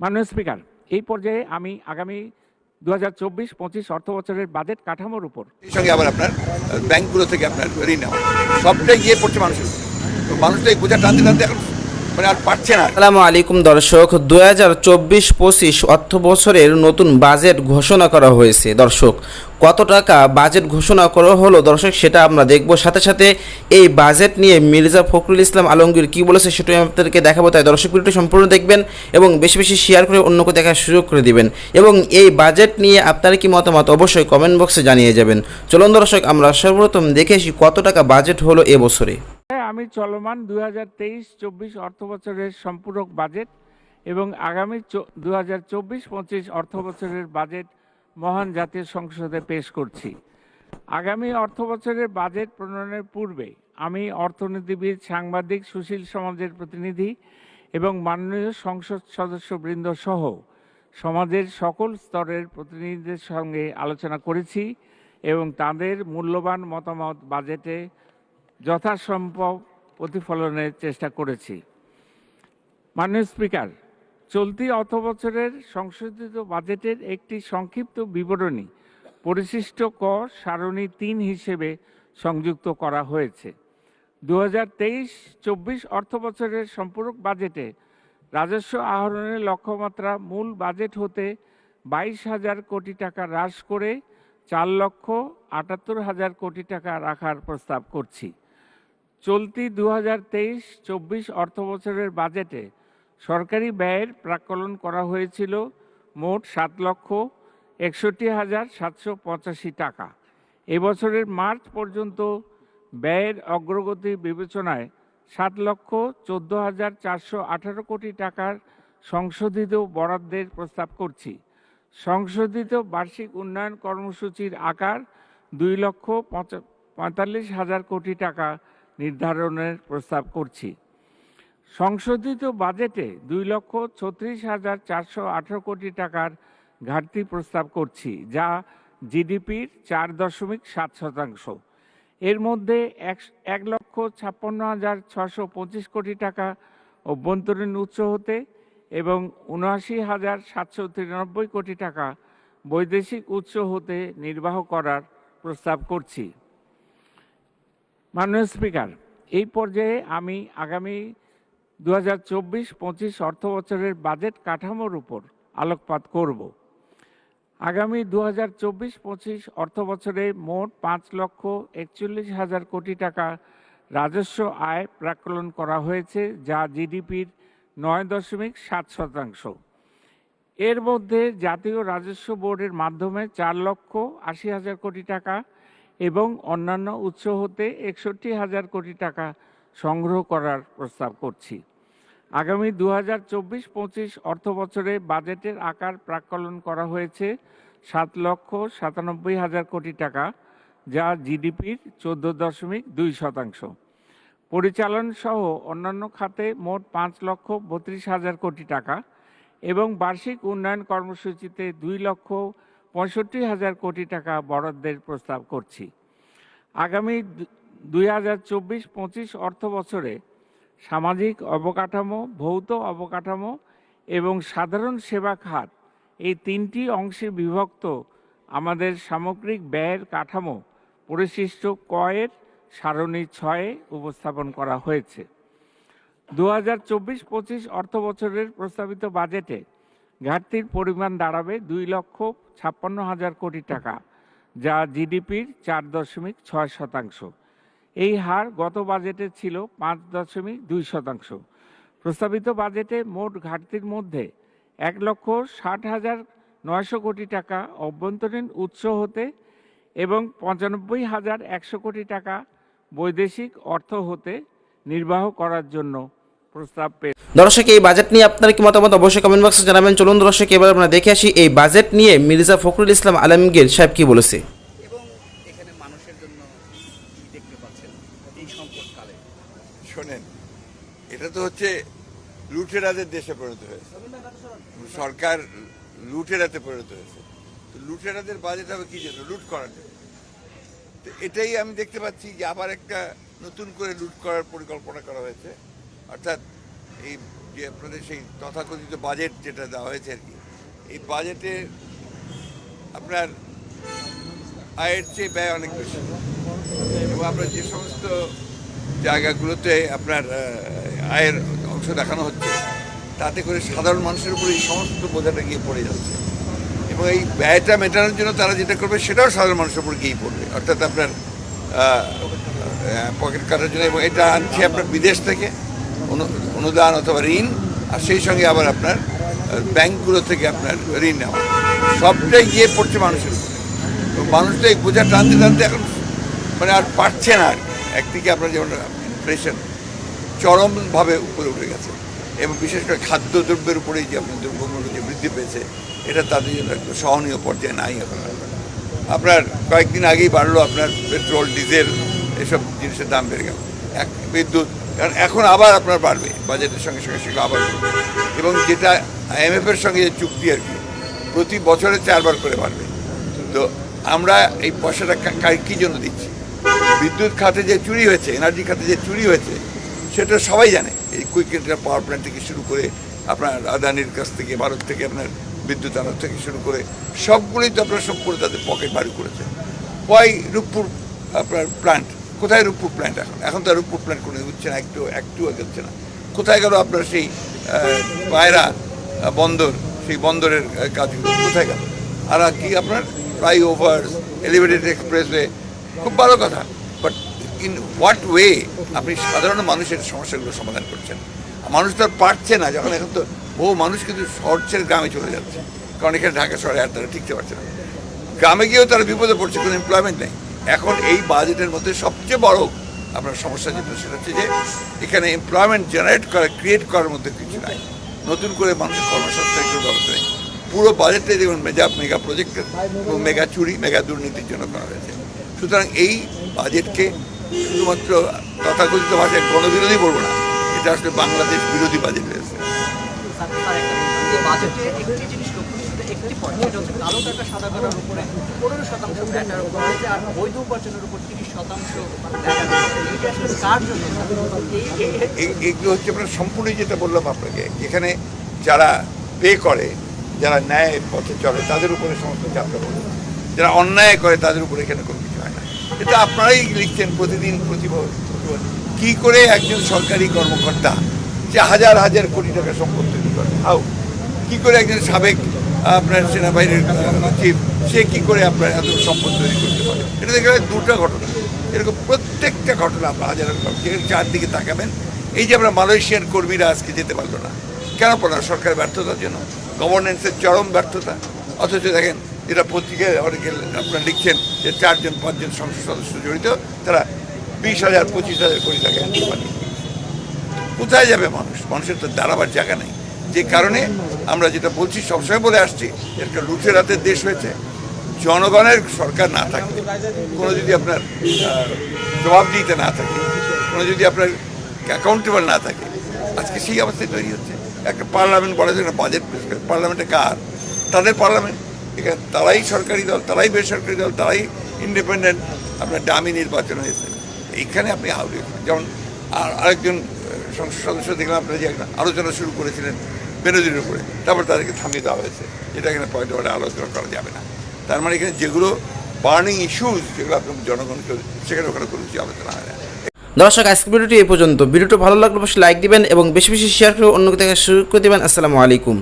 মাননীয় স্পিকার, এই পর্যায়ে আমি আগামী দু হাজার চব্বিশ, পঁচিশ অর্থ বছরের বাজেট কাঠামোর উপর এই সঙ্গে আবার আপনার ব্যাংকগুলো থেকে আপনার ঋণ নেওয়া সবটাই গিয়ে পড়ছে মানুষের। তো মানুষ এই বোঝা টানতে টানতে এখন মানে আলাইকুম দর্শক দুই হাজার চব্বিশ পঁচিশ অর্থ বছরের নতুন বাজেট ঘোষণা করা হয়েছে। দর্শক, কত টাকা বাজেট ঘোষণা করা হলো? দর্শক, সেটা আমরা দেখব। সাথে সাথে এই বাজেট নিয়ে মির্জা ফখরুল ইসলাম আলমগীর কি বলেছে সেটাই আপনাদেরকে দেখাবো। তাই দর্শক, ভিডিওটি সম্পূর্ণ দেখবেন এবং বেশি বেশি শেয়ার করে অন্যকে দেখার সুযোগ করে দিবেন। এবং এই বাজেট নিয়ে আপনার কি মতামত? অবশ্যই কমেন্ট বক্সে জানিয়ে যাবেন। চলুন দর্শক, আমরা সর্বপ্রথম দেখে কত টাকা বাজেট হলো এবছরে। আমি চলমান দু হাজার তেইশ চব্বিশ অর্থ বছরের সম্পূরক বাজেট এবং আগামী দু হাজার চব্বিশ পঁচিশ অর্থ বছরের বাজেট মহান জাতীয় সংসদে পেশ করছি। আগামী অর্থ বছরের বাজেট প্রণয়নের পূর্বে আমি অর্থনীতিবিদ, সাংবাদিক সুশীল সমাজের প্রতিনিধি এবং মাননীয় সংসদ সদস্যবৃন্দ সহ সমাজের সকল স্তরের প্রতিনিধিদের সঙ্গে আলোচনা করেছি এবং তাদের মূল্যবান মতামত, বাজেটে যথাসম্ভব প্রতিফলনের চেষ্টা করেছি। মাননীয় স্পিকার, চলতি অর্থ বছরের সংশোধিত বাজেটের একটি সংক্ষিপ্ত বিবরণী পরিশিষ্ট ক সারণী তিন হিসেবে সংযুক্ত করা হয়েছে। দু হাজার তেইশ চব্বিশ অর্থ বছরের সম্পূরক বাজেটে রাজস্ব আহরণের লক্ষ্যমাত্রা মূল বাজেট হতে বাইশ হাজার কোটি টাকা হ্রাস করে চার লক্ষ আটাত্তর হাজার কোটি টাকা রাখার প্রস্তাব করছি। চলতি দু হাজার তেইশ, চব্বিশ অর্থ বছরের বাজেটে সরকারি ব্যয়ের প্রাকলন করা হয়েছিল মোট সাত লক্ষ একষট্টি হাজার সাতশো পঁচাশি টাকা। এবছরের মার্চ পর্যন্ত ব্যয়ের অগ্রগতি বিবেচনায় সাত লক্ষ চোদ্দ হাজার চারশো আঠারো কোটি টাকার সংশোধিত বরাদ্দের প্রস্তাব করছি। সংশোধিত বার্ষিক উন্নয়ন কর্মসূচির আকার দুই লক্ষ পঁয়তাল্লিশ হাজার কোটি টাকা নির্ধারণের প্রস্তাব করছি। সংশোধিত বাজেটে দুই লক্ষ ছত্রিশ হাজার চারশো আঠারো কোটি টাকার ঘাটতি প্রস্তাব করছি, যা জিডিপির চার দশমিক সাত শতাংশ। এর মধ্যে এক এক লক্ষ ছাপ্পান্ন হাজার ছশো পঁচিশ কোটি টাকা অভ্যন্তরীণ উৎস হতে এবং উনআশি হাজার সাতশো তিরানব্বই কোটি টাকা বৈদেশিক উৎস হতে নির্বাহ করার প্রস্তাব করছি। মাননীয় স্পিকার, এই পর্যায়ে আমি আগামী দু হাজার চব্বিশ, পঁচিশ অর্থ বছরের বাজেট কাঠামোর উপর আলোকপাত করব। আগামী দু হাজার চব্বিশ, পঁচিশ অর্থ বছরে মোট পাঁচ লক্ষ একচল্লিশ হাজার কোটি টাকা রাজস্ব আয় প্রাকলন করা হয়েছে, যা জিডিপির নয় দশমিক সাত শতাংশ। এর মধ্যে জাতীয় রাজস্ব বোর্ডের মাধ্যমে চার লক্ষ আশি হাজার কোটি টাকা এবং অন্যান্য উৎস হতে একষট্টি হাজার কোটি টাকা সংগ্রহ করার প্রস্তাব করছি। আগামী দু হাজার চব্বিশ পঁচিশ অর্থ বছরে বাজেটের আকার প্রাক্কলন করা হয়েছে সাত লক্ষ সাতানব্বই হাজার কোটি টাকা, যা জিডিপির চোদ্দ দশমিক দুই শতাংশ। পরিচালন সহ অন্যান্য খাতে মোট পাঁচ লক্ষ বত্রিশ হাজার কোটি টাকা এবং বার্ষিক উন্নয়ন কর্মসূচিতে দুই লক্ষ পঁয়ষট্টি হাজার কোটি টাকা বরাদ্দের প্রস্তাব করছি। আগামী দুই হাজার চব্বিশ পঁচিশ অর্থ বছরে সামাজিক অবকাঠামো, ভৌত অবকাঠামো এবং সাধারণ সেবা খাত এই তিনটি অংশে বিভক্ত আমাদের সামগ্রিক ব্যয়ের কাঠামো পরিশিষ্ট কয়ের সারণী ছয়ে উপস্থাপন করা হয়েছে। দু হাজার চব্বিশ পঁচিশ অর্থ বছরের প্রস্তাবিত বাজেটে ঘাটতির পরিমাণ দাঁড়াবে দুই লক্ষ ছাপ্পান্ন হাজার কোটি টাকা, যা জিডিপির চার দশমিক ছয় শতাংশ। এই হার গত বাজেটে ছিল পাঁচ দশমিক দুই শতাংশ। প্রস্তাবিত বাজেটে মোট ঘাটতির মধ্যে এক লক্ষ ষাট হাজার নয়শো কোটি টাকা অভ্যন্তরীণ উৎস হতে এবং পঁচানব্বই হাজার একশো কোটি টাকা বৈদেশিক অর্থ হতে নির্বাহ করার জন্য প্রস্তাব পেশ দর্শক এই বাজেট নিয়ে আপনার কি মতামত? অবশ্যই কমেন্ট বক্সে জানাবেন। চলুন দর্শক এবার আমরা দেখে আসি এই বাজেট নিয়ে মির্জা ফখরুল ইসলাম আলমগীর সাহেব কি বলেছে। এবং এখানে মানুষের জন্য কি দেখতে পাচ্ছেন এই সংকটকালে? শোনেন এটা তো হচ্ছে লুটেরাদের দেশে পরিণত হয়েছে। সরকার লুটেরাতে পরিণত হয়েছে। তো লুটেরাদের বাজেট হবে কি জন্য? লুট করার জন্য। তো এটাই আমি দেখতে পাচ্ছি যে আবার একটা নতুন করে লুট করার পরিকল্পনা করা হয়েছে। অর্থাৎ এই যে আপনাদের সেই তথাকথিত বাজেট যেটা দেওয়া হয়েছে আর কি, এই বাজেটে আপনার আয়ের চেয়ে ব্যয় অনেক বেশি। এবং আপনার যে সমস্ত জায়গাগুলোতে আপনার আয়ের অংশ দেখানো হচ্ছে, তাতে করে সাধারণ মানুষের উপর এই সমস্ত বোঝাটা গিয়ে পড়ে যাচ্ছে। এবং এই ব্যয়টা মেটানোর জন্য তারা যেটা করবে, সেটাও সাধারণ মানুষের উপর গিয়েই পড়বে। অর্থাৎ আপনার পকেট কাটার জন্য। এবং এটা আনছে আপনার বিদেশ থেকে। অনুদান অথবা ঋণ, আর সেই সঙ্গে আবার আপনার ব্যাংকগুলো থেকে আপনার ঋণ নেওয়া। সবটাই গিয়ে পড়ছে মানুষের উপরে। তো মানুষ তো এই বোঝা টানতে টানতে এখন মানে আর পারছে না আর একদিকে আপনার যেমন ইনফ্লেশন চরমভাবে উপরে উঠে গেছে, এবং বিশেষ করে খাদ্যদ্রব্যের উপরেই যে আপনার দ্রব্যমূল্য যে বৃদ্ধি পেয়েছে, এটা তাদের জন্য একটু সহনীয় পর্যায়ে নাই এখন। আপনার কয়েকদিন আগেই বাড়লো আপনার পেট্রোল, ডিজেল, এসব জিনিসের দাম বেড়ে গেল। এক বিদ্যুৎ, কারণ এখন আবার আপনার বাড়বে, বাজেটের সঙ্গে সঙ্গে সেগুলো আবার এবং যেটা আইএমএফ এর সঙ্গে যে চুক্তি আর কি, প্রতি বছরে চারবার করে বাড়বে। তো আমরা এই পয়সাটা কা- জন্য দিচ্ছি? বিদ্যুৎ খাতে যে চুরি হয়েছে, এনার্জি খাতে যে চুরি হয়েছে, সেটা সবাই জানে। এই কুইক ইন্টার পাওয়ার প্ল্যান্ট থেকে শুরু করে আপনার আদানির কাছ থেকে, ভারত থেকে আপনার বিদ্যুৎ আনার থেকে শুরু করে সবগুলোই তো আপনার সব করে তাদের পকেট বাড়ি করেছে। ওয়াই রূপপুর আপনার প্ল্যান্ট কোথায় রূপপুর প্ল্যান্ট এখন? এখন তো রূপপুর প্ল্যান্ট কোনো হচ্ছে না, একটু একটু হচ্ছে না। কোথায় গেল আপনার সেই পায়রা বন্দর, সেই বন্দরের কাজগুলো? কোথায় গেল? আর কি আপনার? ফ্লাইওভার এলিভেটেড এক্সপ্রেসওয়ে খুব ভালো কথা। বাট ইন হোয়াট ওয়ে আপনি সাধারণ মানুষের সমস্যাগুলো সমাধান করছেন? মানুষ তো আর পারছে না, যখন এখন তো বহু মানুষ কিন্তু শহর গ্রামে চলে যাচ্ছে। কারণ এখানে ঢাকা শহরে আর তারা টিকতে পারছে না। গ্রামে গিয়েও তারা বিপদে পড়ছে, কোনো এমপ্লয়মেন্ট নেই। এখন এই বাজেটের মধ্যে সবচেয়ে বড় আপনার সমস্যা যেটা সেটা হচ্ছে যে এখানে এমপ্লয়মেন্ট জেনারেট করা ক্রিয়েট করার মধ্যে কিছু নাই। নতুন করে মানুষের কর্মসংস্থানের কোনো ব্যবস্থা নেই। পুরো বাজেটটাই দেখুন মেজা মেগা প্রজেক্টের এবং মেগা চুরি মেগা দুর্নীতির জন্য করা হয়েছে। সুতরাং এই বাজেটকে শুধুমাত্র তথাকথিত ভাষায় গণবিরোধী বলব না, এটা আসলে বাংলাদেশ বিরোধী বাজেট হয়েছে। এইগুলো হচ্ছে আপনার সম্পূর্ণ যেটা বললাম আপনাকে, এখানে যারা পে করে, যারা ন্যায় পথে চলে, তাদের উপরে সমস্ত চাপটা পড়ে যারা অন্যায় করে, তাদের উপরে এখানে কোনো কিছু হয় না। এটা আপনারাই লিখছেন প্রতিদিন প্রতিবার কি করে একজন সরকারি কর্মকর্তা যে হাজার হাজার কোটি টাকা সম্পদ তৈরি করে? হাউ? কি করে একজন সাবেক আপনার সেনাবাহিনীর চিফ সে কী করে আপনার এত সম্পদ তৈরি করতে পারে? এটা দেখে দুটো ঘটনা। এরকম প্রত্যেকটা ঘটনা আপনার হাজার চারদিকে তাকাবেন। এই যে আমরা মালয়েশিয়ান কর্মীরা আজকে যেতে পারল না। কেন না সরকারের ব্যর্থতার জন্য? গভর্নেন্সের চরম ব্যর্থতা। অথচ দেখেন যেটা পত্রিকায় অনেকে আপনারা লিখছেন যে চারজন, পাঁচজন সংসদ সদস্য জড়িত, তারা বিশ হাজার, পঁচিশ হাজার কোটি টাকা কোথায় যাবে মানুষ? মানুষের তো দাঁড়াবার জায়গা নেই। যে কারণে আমরা যেটা বলছি সবসময় বলে আসছি একটা লুটের হাতের দেশ হয়েছে জনগণের সরকার না থাকলে কোনো যদি আপনার আহ, জবাবদিহিতে না থাকে কোনো যদি আপনার অ্যাকাউন্টেবল না থাকে আজকে সেই অবস্থায় তৈরি হচ্ছে। একটা পার্লামেন্ট বলা যায় বাজেট পেশ করে পার্লামেন্টে কার? তাদের পার্লামেন্ট এখানে তারাই সরকারি দল তারাই বেসরকারি দল তারাই ইন্ডিপেন্ডেন্ট আপনার ডামি নির্বাচন হয়েছে। এইখানে আপনি যেমন আর আরেকজন সংসদ সদস্য দেখলাম, আপনারা যে একটা আলোচনা শুরু করেছিলেন বেনজির উপরে, তারপর তাদেরকে থামিয়ে দেওয়া হয়েছে। যেটা এখানে পয়েন্ট ওয়ার্ডে আলোচনা করা যাবে না। তার মানে এখানে যেগুলো বার্নিং ইস্যুজ যেগুলো আপনার জনগণকে সেখানে ওখানে কোনো কিছু আলোচনা হয় না। দর্শক, আজকের ভিডিওটি এই পর্যন্ত। ভিডিওটি ভালো লাগলে অবশ্যই লাইক দিবেন এবং বেশি বেশি শেয়ার করে অন্যকে দেখা শুরু করে দেবেন। আসসালামু আলাইকুম।